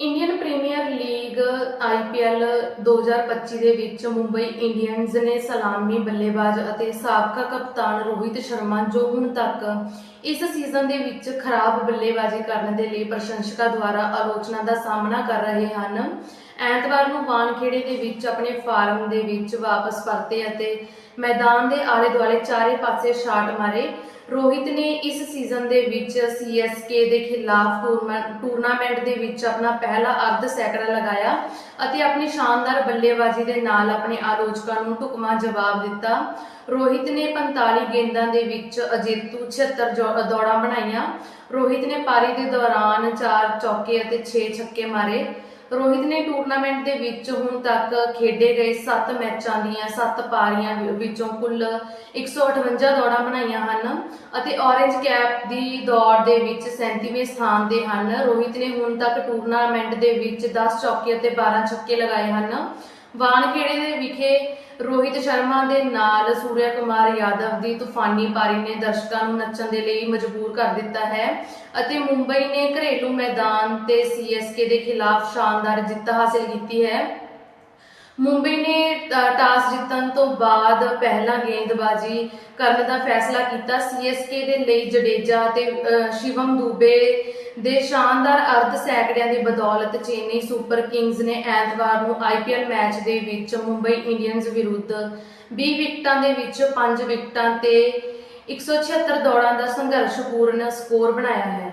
Indian premier league IPL 2025 ਦੇ ਵਿੱਚ Mumbai Indians ਨੇ ਸਲਾਮੀ ਬੱਲੇਬਾਜ਼ ਅਤੇ ਸਾਬਕਾ ਕਪਤਾਨ ਰੋਹਿਤ ਸ਼ਰਮਾ ਜੋ ਹੁਣ ਤੱਕ ਇਸ ਸੀਜ਼ਨ ਦੇ ਵਿੱਚ ਖਰਾਬ ਬੱਲੇਬਾਜ਼ੀ ਕਰਨ ਦੇ ਲਈ ਪ੍ਰਸ਼ੰਸਕਾਂ ਦੁਆਰਾ ਆਲੋਚਨਾ ਦਾ ਸਾਹਮਣਾ ਕਰ ਰਹੇ ਹਨ। ਐਤਵਾਰ ਨੂੰ ਵਾਨਖੇੜੇ ਦੇ ਵਿੱਚ ਆਪਣੇ ਫਾਰਮ ਦੇ ਵਿੱਚ ਵਾਪਸ ਪਰਤੇ ਅਤੇ ਮੈਦਾਨ ਦੇ ਆਲੇ ਦੁਆਲੇ ਚਾਰੇ ਪਾਸੇ ਸ਼ਾਟ ਮਾਰੇ। ਰੋਹਿਤ ਨੇ ਇਸ ਸੀਜ਼ਨ ਦੇ ਵਿੱਚ ਸੀਐਸਕੇ ਦੇ ਖਿਲਾਫ ਟੂਰਨਾਮੈਂਟ ਦੇ ਵਿੱਚ ਆਪਣਾ ਪਹਿਲਾ ਅਰਧ ਸੈਕੜਾ ਲਗਾਇਆ ਅਤੇ ਆਪਣੀ ਸ਼ਾਨਦਾਰ ਬੱਲੇਬਾਜ਼ੀ ਦੇ ਨਾਲ ਆਪਣੇ ਆਲੋਚਕਾਂ ਨੂੰ ਢੁਕਵਾਂ ਜਵਾਬ ਦਿੱਤਾ। ਰੋਹਿਤ ਨੇ 45 ਗੇਂਦਾਂ ਦੇ ਵਿੱਚ ਅਜੇਤੂ 76 ਦੌੜਾਂ ਬਣਾਈਆਂ। ਰੋਹਿਤ ਨੇ ਪਾਰੀ ਦੇ ਦੌਰਾਨ 4 ਚੌਕੇ ਅਤੇ 6 ਛੱਕੇ ਮਾਰੇ। ਰੋਹਿਤ ਨੇ ਟੂਰਨਾਮੈਂਟ ਦੇ ਵਿੱਚ ਹੁਣ ਤੱਕ ਖੇਡੇ ਗਏ 7 ਮੈਚਾਂ ਦੀਆਂ 7 ਪਾਰੀਆਂ ਵਿੱਚੋਂ ਕੁੱਲ 158 ਦੌੜਾਂ ਬਣਾਈਆਂ ਹਨ ਅਤੇ ਔਰੇਂਜ ਕੈਪ ਦੀ ਦੌੜ ਦੇ ਵਿੱਚ 37ਵੇਂ ਸਥਾਨ ਦੇ ਹਨ। ਰੋਹਿਤ ਨੇ ਹੁਣ ਤੱਕ ਟੂਰਨਾਮੈਂਟ ਦੇ ਵਿੱਚ 10 ਚੌਕੇ ਅਤੇ 12 ਛੱਕੇ ਲਗਾਏ ਹਨ। ਵਾਨਖੇੜੇ ਦੇ ਵਿਖੇ ਰੋਹਿਤ ਸ਼ਰਮਾ ਦੇ ਨਾਲ ਸੂਰਿਆ ਕੁਮਾਰ ਯਾਦਵ ਦੀ ਤੂਫਾਨੀ ਪਾਰੀ ਨੇ ਦਰਸ਼ਕਾਂ ਨੂੰ ਨੱਚਣ ਦੇ ਲਈ ਮਜਬੂਰ ਕਰ ਦਿੱਤਾ ਹੈ ਅਤੇ ਮੁੰਬਈ ਨੇ ਘਰੇਲੂ ਮੈਦਾਨ ਤੇ ਸੀਐਸਕੇ ਦੇ ਖਿਲਾਫ ਸ਼ਾਨਦਾਰ ਜਿੱਤ ਹਾਸਲ ਕੀਤੀ ਹੈ। ਮੁੰਬਈ ਨੇ ਟਾਸ ਜਿੱਤਣ ਤੋਂ ਬਾਅਦ ਪਹਿਲਾਂ ਗੇਂਦਬਾਜ਼ੀ ਕਰਨ ਦਾ ਫੈਸਲਾ ਕੀਤਾ। ਸੀਐਸਕੇ ਦੇ ਲਈ ਜਡੇਜਾ ਅਤੇ ਸ਼ਿਵਮ ਦੂਬੇ ਦੇ ਸ਼ਾਨਦਾਰ ਅਰਧ ਸੈਂਕੜਿਆਂ ਦੀ ਬਦੌਲਤ ਚੇਨਈ ਸੁਪਰ ਕਿੰਗਜ਼ ਨੇ ਐਤਵਾਰ ਨੂੰ ਆਈਪੀਐਲ ਮੈਚ ਦੇ ਵਿੱਚ ਮੁੰਬਈ ਇੰਡੀਅਨਜ਼ ਵਿਰੁੱਧ 20 ਵਿਕਟਾਂ ਦੇ ਵਿੱਚ 5 ਵਿਕਟਾਂ ਤੇ 176 ਦੌੜਾਂ ਦਾ ਸੰਘਰਸ਼ਪੂਰਨ ਸਕੋਰ ਬਣਾਇਆ ਹੈ।